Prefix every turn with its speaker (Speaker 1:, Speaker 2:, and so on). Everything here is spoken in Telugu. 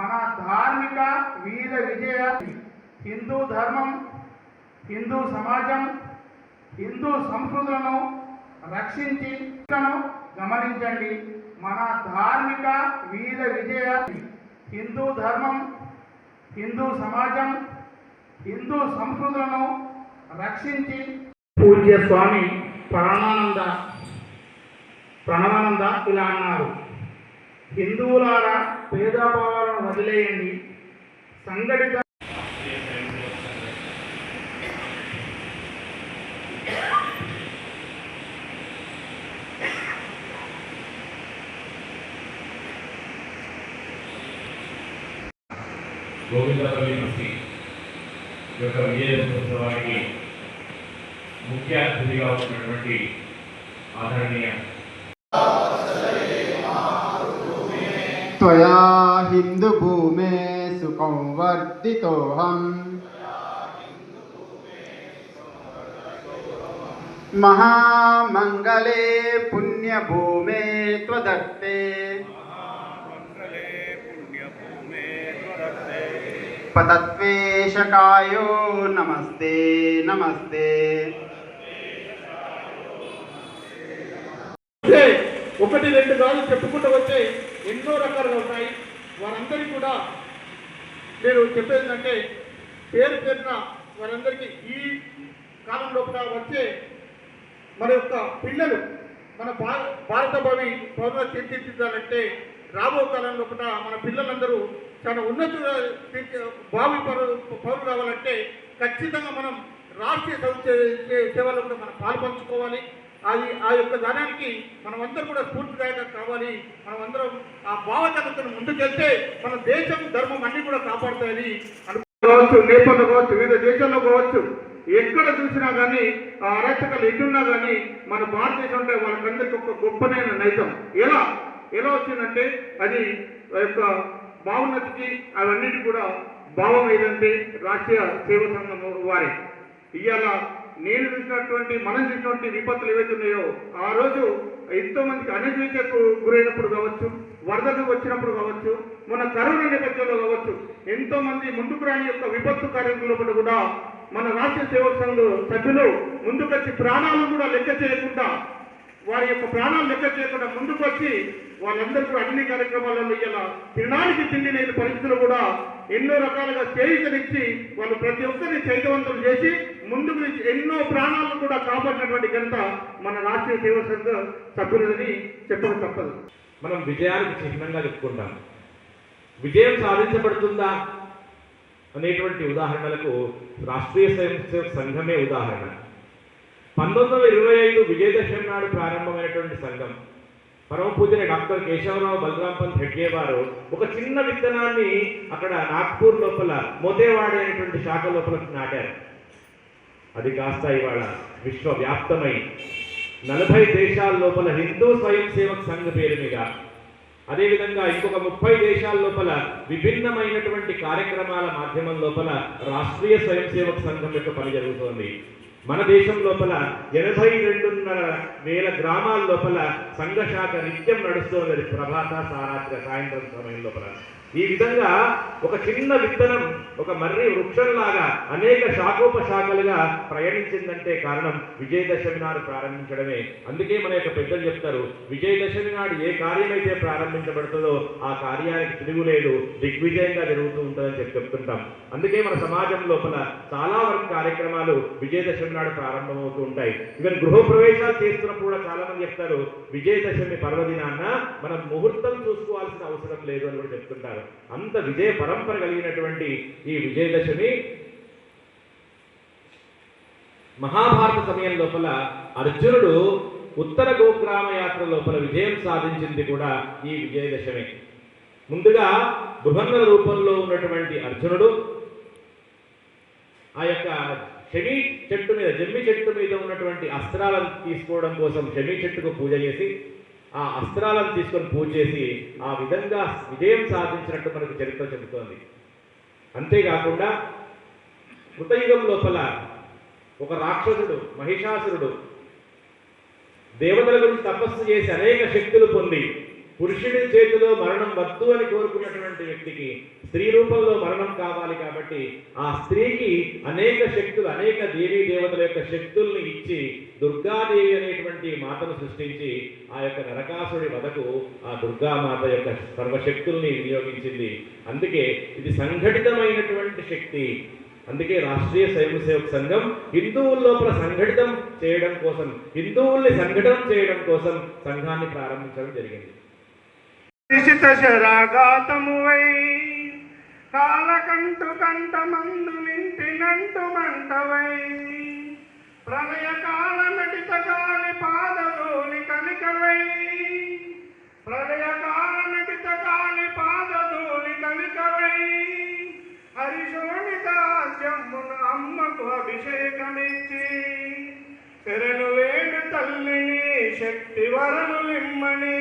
Speaker 1: మన ధార్మిక వీర విజయ హిందూ ధర్మం హిందూ సమాజం హిందూ సంస్కృతులను రక్షించి గమనించండి. మన ధార్మిక వీర విజయ హిందూ ధర్మం హిందూ సమాజం హిందూ సంస్కృతులను రక్షించి పూజ్య స్వామి ప్రాణానంద ప్రణవానంద ఇలా అన్నారు. హిందువులారా భేదాభావాలను వదిలేయండి. సంఘటిత
Speaker 2: గోవిందపల్లి బస్తీ యొక్క విజయోత్సవానికి ముఖ్య అతిథిగా ఉన్నటువంటి ఆదరణీయ
Speaker 3: त्वया हिन्दुभूमे सुखं वर्धितोऽहम् महामङ्गले पुण्यभूमे त्वदत्ते पतत्वेशकायो नमस्ते नमस्ते
Speaker 1: అంటే ఒకటి రెండు కాదు చెప్పుకుంటూ వస్తే ఎన్నో రకాలుగా ఉన్నాయి. వారందరికీ కూడా నేను చెప్పేది ఏంటంటే పేరు పేరున వారందరికీ ఈ కాలంలో కూడా వచ్చే మన యొక్క పిల్లలు మన భా భారత భవి పౌరులు తీర్చిదిద్దాలంటే రాబో కాలంలో కూడా మన పిల్లలందరూ చాలా ఉన్నత భావి పౌరులు రావాలంటే ఖచ్చితంగా మనం రాష్ట్రీయ సంస్థ సేవలో కూడా మనం పాల్పంచుకోవాలి. అది ఆ యొక్క దానానికి మనమందరం కూడా స్ఫూర్తిదాయకంగా కావాలి. మనమందరం ఆ భావజగత్తును ముందుకెళ్తే మన దేశం ధర్మం అన్ని కూడా కాపాడుతాయని అను కావచ్చు నేపాల్లో కావచ్చు వివిధ దేశాల్లో కావచ్చు. ఎక్కడ చూసినా కానీ ఆ అరాచకాలు ఎటున్నా కానీ మన భారతదేశం అంటే వాళ్ళకందరికీ ఒక గొప్పనైన నైజం. ఎలా? ఎలా వచ్చిందంటే అది ఆ యొక్క భావనతికి అవన్నిటి కూడా భావం ఏదంటే రాష్ట్రీయ సేవ సంఘం వారి. ఇవాళ నేను చూసినటువంటి మనం చూసినటువంటి విపత్తులు ఏవైతే ఉన్నాయో ఆ రోజు ఎంతో మందికి అణచివేతకు గురైనప్పుడు కావచ్చు వరదలు వచ్చినప్పుడు కావచ్చు మన కరోనా నేపథ్యంలో కావచ్చు ఎంతో మంది ముందుకు రాని యొక్క విపత్తు కార్యక్రమంలో కూడా మన రాష్ట్ర సేవక సంఘ సభ్యులు ముందుకొచ్చి ప్రాణాలను కూడా లెక్క చేయకుండా వారి యొక్క ప్రాణాలు లెక్క చేయకుండా ముందుకు వచ్చి వాళ్ళందరికీ అన్ని కార్యక్రమాలలో ఇలా తినడానికి తిండి లేని పరిస్థితులు కూడా ఎన్నో రకాలుగా చేయితనిచ్చి వాళ్ళు ప్రతి ఒక్కరిని చైతవంతులు చేసి ముందుకు ఎన్నో ప్రాణాలను కూడా కాపాడినటువంటి ఘనత మన రాష్ట్రీయ సేవా సంఘ సభ్యులని చెప్పడం తప్పదు.
Speaker 2: మనం విజయానికి చిహ్నంగా చెప్పుకుంటాం. విజయం సాధించబడుతుందా అనేటువంటి ఉదాహరణలకు రాష్ట్రీయ స్వయం సంఘమే ఉదాహరణ. పంతొమ్మిది వందల ఇరవై ఐదు విజయదశమి నాడు ప్రారంభమైనటువంటి సంఘం పరమ పూజన డాక్టర్ కేశవరావు బలరాం పంత్ హెడ్గే వారు ఒక చిన్న విత్తనాన్ని అక్కడ నాగ్పూర్ లోపల మోతేవాడ అనేటువంటి శాఖ లోపల నాటారు. అది కాస్త ఇవాళ విశ్వవ్యాప్తమై నలభై దేశాల లోపల హిందూ స్వయం సేవక్ సంఘ పేరు మీద అదేవిధంగా ఇంకొక ముప్పై దేశాల లోపల విభిన్నమైనటువంటి కార్యక్రమాల మాధ్యమం లోపల రాష్ట్రీయ స్వయం సేవక్ సంఘం యొక్క పని జరుగుతోంది. మన దేశం లోపల ఎనభై రెండున్నర వేల గ్రామాల లోపల సంఘశాఖ నిత్యం నడుస్తోంది ప్రభాత సారాత్రి సాయంత్రం సమయంలో ఈ విధంగా ఒక చిన్న విత్తనం ఒక మర్రి వృక్షంలాగా అనేక శాఖోపశాఖలుగా ప్రయాణించిందంటే కారణం విజయదశమి నాడు ప్రారంభించడమే. అందుకే మన యొక్క పెద్దలు చెప్తారు విజయదశమి నాడు ఏ కార్యమైతే ప్రారంభించబడుతుందో ఆ కార్యానికి తిరుగులేదు దిగ్విజయంగా జరుగుతూ ఉంటుందని చెప్పి చెప్తుంటాం. అందుకే మన సమాజం లోపల చాలా వరకు కార్యక్రమాలు విజయదశమి నాడు ప్రారంభమవుతూ ఉంటాయి. ఈవెన్ గృహప్రవేశాలు చేస్తున్నప్పుడు కూడా చాలా మంది చెప్తారు విజయ విజయదశమి పర్వదినాన్న మనం ముహూర్తం చూసుకోవాల్సిన అవసరం లేదు అని కూడా చెప్తుంటారు. అంత విజయ పరంపర కలిగినటువంటి ఈ విజయదశమి మహాభారత సమయం లోపల అర్జునుడు ఉత్తర గోగ్రామ యాత్ర లోపల విజయం సాధించింది కూడా ఈ విజయదశమి. ముందుగా బృహన్న రూపంలో ఉన్నటువంటి అర్జునుడు ఆ యొక్క షమీ చెట్టు మీద జమ్మి చెట్టు మీద ఉన్నటువంటి అస్త్రాలను తీసుకోవడం కోసం షమీ చెట్టుకు పూజ చేసి ఆ అస్త్రాలను తీసుకొని పూజ చేసి ఆ విధంగా విజయం సాధించినట్టు మనకు చరిత్ర చెబుతోంది. అంతేకాకుండా కృతయుగం లోపల ఒక రాక్షసుడు మహిషాసురుడు దేవతల గురించి తపస్సు చేసి అనేక శక్తులు పొంది పురుషుడి చేతిలో మరణం వద్దు అని కోరుకున్నటువంటి వ్యక్తికి స్త్రీ రూపంలో మరణం కావాలి కాబట్టి ఆ స్త్రీకి అనేక శక్తులు అనేక దేవీ దేవతల యొక్క శక్తుల్ని ఇచ్చి దుర్గాదేవి అనేటువంటి మాతను సృష్టించి ఆ యొక్క నరకాసుడి వదకు ఆ దుర్గామాత యొక్క సర్వశక్తుల్ని వినియోగించింది. అందుకే ఇది సంఘటితమైనటువంటి శక్తి. అందుకే రాష్ట్రీయ స్వయం సేవక సంఘం హిందువుల లోపల సంఘటితం చేయడం కోసం హిందువుల్ని సంఘటన చేయడం కోసం సంఘాన్ని ప్రారంభించడం జరిగింది.
Speaker 4: నిశిత శరాఘాతము వై కాలకంటు కంట మందు నింటినంటు మంటవై ప్రళయ కాల నటిత కాలి పాదలోని కనికవై ప్రళయ కాల నటిత కాలి పాదలోని కనికవై హరిశోణితాస్యమును అమ్మకు అభిషేకమిచ్చి. శరణు వేడు తల్లిని శక్తి వరలు వరములు